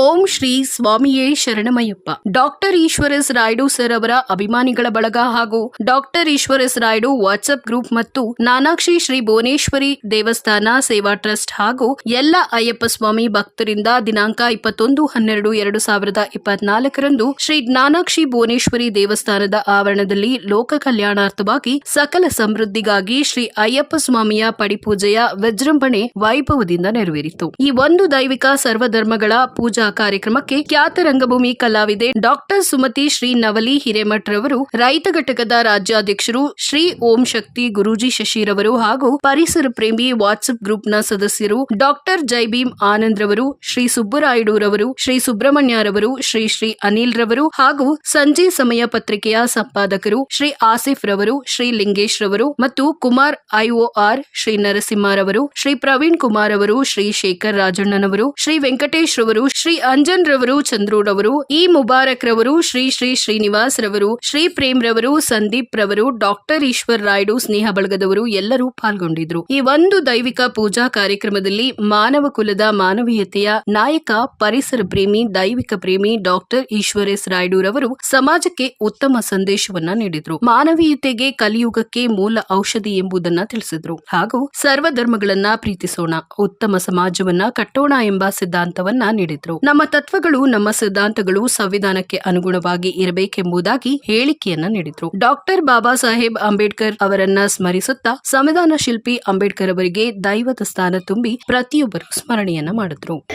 ಓಂ ಶ್ರೀ ಸ್ವಾಮಿಯೇ ಶರಣಮಯ್ಯಪ್ಪ. ಡಾಕ್ಟರ್ ಈಶ್ವರಸ್ ರಾಯ್ಡು ಸರ್ ಅವರ ಅಭಿಮಾನಿಗಳ ಬಳಗ ಹಾಗೂ ಡಾಕ್ಟರ್ ಈಶ್ವರಸ್ ರಾಯ್ಡು ವಾಟ್ಸ್ಆಪ್ ಗ್ರೂಪ್ ಮತ್ತು ನಾನಾಕ್ಷಿ ಶ್ರೀ ಭುವನೇಶ್ವರಿ ದೇವಸ್ಥಾನ ಸೇವಾ ಟ್ರಸ್ಟ್ ಹಾಗೂ ಎಲ್ಲ ಅಯ್ಯಪ್ಪ ಸ್ವಾಮಿ ಭಕ್ತರಿಂದ ದಿನಾಂಕ ಇಪ್ಪತ್ತೊಂದು ಹನ್ನೆರಡು ಎರಡು ಸಾವಿರದ ಇಪ್ಪತ್ನಾಲ್ಕರಂದು ಶ್ರೀ ನಾನಾಕ್ಷಿ ಭುವನೇಶ್ವರಿ ದೇವಸ್ಥಾನದ ಆವರಣದಲ್ಲಿ ಲೋಕ ಕಲ್ಯಾಣಾರ್ಥವಾಗಿ ಸಕಲ ಸಮೃದ್ಧಿಗಾಗಿ ಶ್ರೀ ಅಯ್ಯಪ್ಪ ಸ್ವಾಮಿಯ ಪಡಿಪೂಜೆಯ ವಿಜೃಂಭಣೆ ವೈಭವದಿಂದ ನೆರವೇರಿತು. ಈ ಒಂದು ದೈವಿಕ ಸರ್ವಧರ್ಮಗಳ ಪೂಜಾ ಕಾರ್ಯಕ್ರಮಕ್ಕೆ ಖ್ಯಾತ ರಂಗಭೂಮಿ ಕಲಾವಿದೆ ಡಾಕ್ಟರ್ ಸುಮತಿ ಶ್ರೀ ನವಲಿ ಹಿರೇಮಠ್ ರವರು ರೈತ ಘಟಕದ ರಾಜ್ಯಾಧ್ಯಕ್ಷರು ಶ್ರೀ ಓಂ ಶಕ್ತಿ ಗುರೂಜಿ ಶಶಿರವರು ಹಾಗೂ ಪರಿಸರ ಪ್ರೇಮಿ ವಾಟ್ಸ್ಆಪ್ ಗ್ರೂಪ್ನ ಸದಸ್ಯರು ಡಾಕ್ಟರ್ ಜೈಭೀಮ್ ಆನಂದ್ ರವರು ಶ್ರೀ ಸುಬ್ಬರಾಯುಡು ರವರು ಶ್ರೀ ಸುಬ್ರಹ್ಮಣ್ಯ ರವರು ಶ್ರೀ ಶ್ರೀ ಅನಿಲ್ ರವರು ಹಾಗೂ ಸಂಜೆ ಸಮಯ ಪತ್ರಿಕೆಯ ಸಂಪಾದಕರು ಶ್ರೀ ಆಸಿಫ್ ರವರು ಶ್ರೀ ಲಿಂಗೇಶ್ ರವರು ಮತ್ತು ಕುಮಾರ್ ಐಒಆರ್, ಶ್ರೀ ನರಸಿಂಹರವರು, ಶ್ರೀ ಪ್ರವೀಣ್ ಕುಮಾರ್ ಅವರು, ಶ್ರೀ ಶೇಖರ್ ರಾಜಣ್ಣನವರು, ಶ್ರೀ ವೆಂಕಟೇಶ್ ರವರು ಅಂಜನ್ ರವರು ಚಂದ್ರೂರವರು ಇ ಮುಬಾರಕ್ ರವರು, ಶ್ರೀ ಶ್ರೀ ಶ್ರೀನಿವಾಸ್ ರವರು, ಶ್ರೀ ಪ್ರೇಮ್ ರವರು, ಸಂದೀಪ್ ರವರು, ಡಾಕ್ಟರ್ ಈಶ್ವರ್ ರಾಯ್ಡು, ಸ್ನೇಹ ಬಳಗದವರು ಎಲ್ಲರೂ ಪಾಲ್ಗೊಂಡಿದ್ರು. ಈ ಒಂದು ದೈವಿಕ ಪೂಜಾ ಕಾರ್ಯಕ್ರಮದಲ್ಲಿ ಮಾನವ ಕುಲದ ಮಾನವೀಯತೆಯ ನಾಯಕ, ಪರಿಸರ ಪ್ರೇಮಿ, ದೈವಿಕ ಪ್ರೇಮಿ ಡಾಕ್ಟರ್ ಈಶ್ವರ್ ಎಸ್ ರಾಯ್ಡು ರವರು ಸಮಾಜಕ್ಕೆ ಉತ್ತಮ ಸಂದೇಶವನ್ನ ನೀಡಿದ್ರು. ಮಾನವೀಯತೆಗೆ ಕಲಿಯುಗಕ್ಕೆ ಮೂಲ ಔಷಧಿ ಎಂಬುದನ್ನ ತಿಳಿಸಿದ್ರು. ಹಾಗೂ ಸರ್ವಧರ್ಮಗಳನ್ನ ಪ್ರೀತಿಸೋಣ, ಉತ್ತಮ ಸಮಾಜವನ್ನ ಕಟ್ಟೋಣ ಎಂಬ ಸಿದ್ಧಾಂತವನ್ನ ನೀಡಿದ್ರು. ನಮ್ಮ ತತ್ವಗಳು, ನಮ್ಮ ಸಿದ್ಧಾಂತಗಳು ಸಂವಿಧಾನಕ್ಕೆ ಅನುಗುಣವಾಗಿ ಇರಬೇಕೆಂಬುದಾಗಿ ಹೇಳಿಕೆಯನ್ನ ನೀಡಿದ್ರು. ಡಾಕ್ಟರ್ ಬಾಬಾ ಸಾಹೇಬ್ ಅಂಬೇಡ್ಕರ್ ಅವರನ್ನ ಸ್ಮರಿಸುತ್ತಾ ಸಂವಿಧಾನ ಶಿಲ್ಪಿ ಅಂಬೇಡ್ಕರ್ ಅವರಿಗೆ ದೈವದ ಸ್ಥಾನ ತುಂಬಿ ಪ್ರತಿಯೊಬ್ಬರು ಸ್ಮರಣೆಯನ್ನ ಮಾಡಿದ್ರು.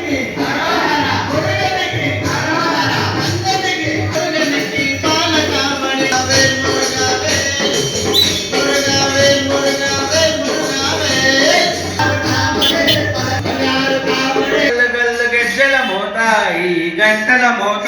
గంటల మోత ఈ గంటల మోత.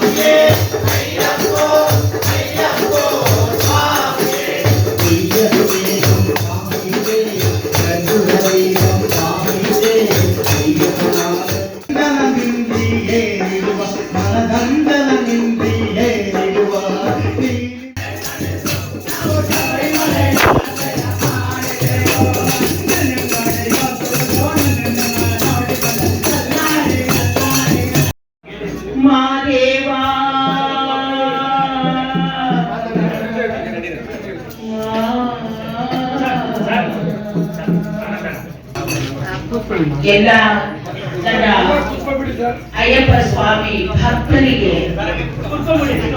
ಎಲ್ಲ ನನ್ನ ಅಯ್ಯಪ್ಪ ಸ್ವಾಮಿ ಭಕ್ತರಿಗೆ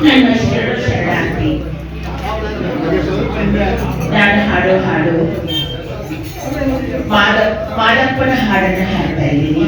ನನ್ನ ಶರಣ ಶರಣಾರ್ಥಿ. ನಾನು ಹಾಡೋ ಹಾಡು ಮಾದ ಮಾದಪ್ಪನ ಹಾಡನ್ನು ಹಾಡ್ತಾ ಇದ್ದೀನಿ.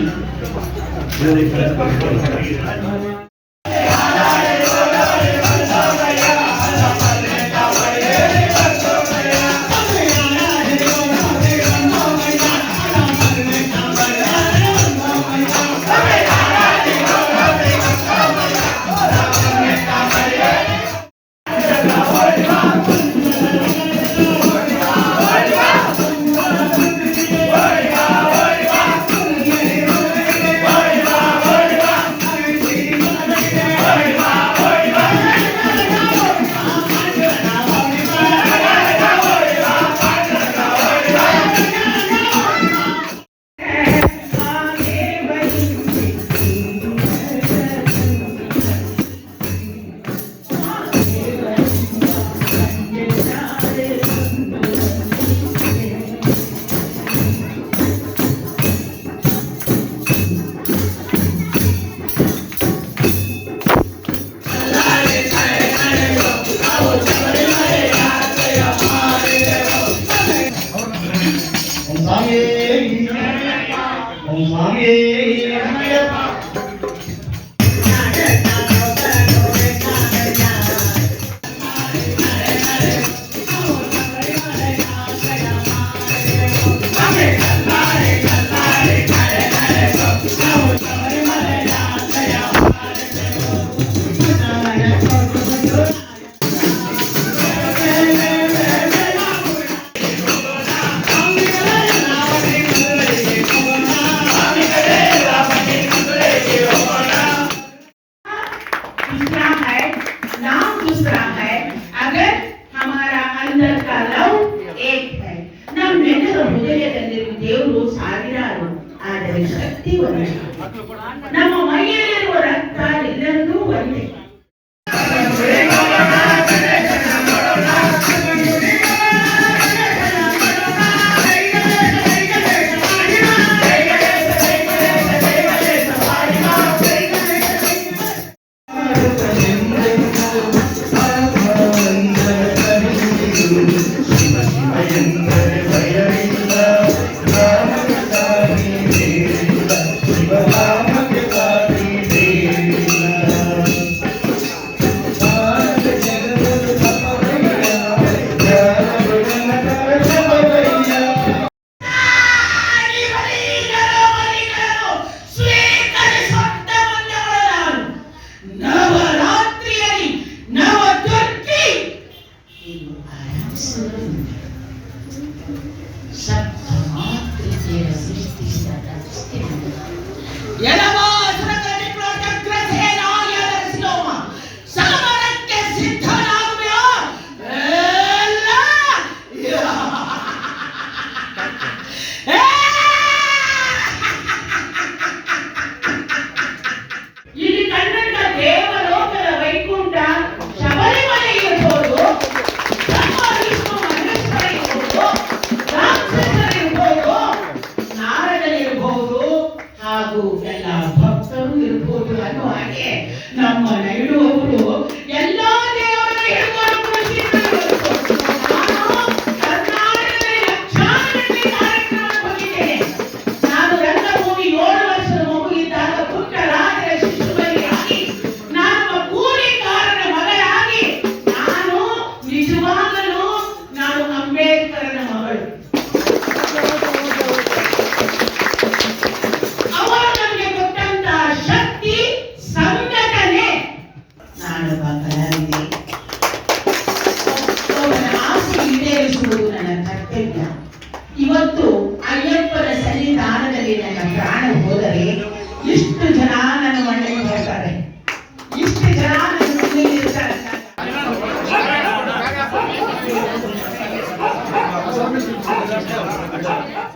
gracias.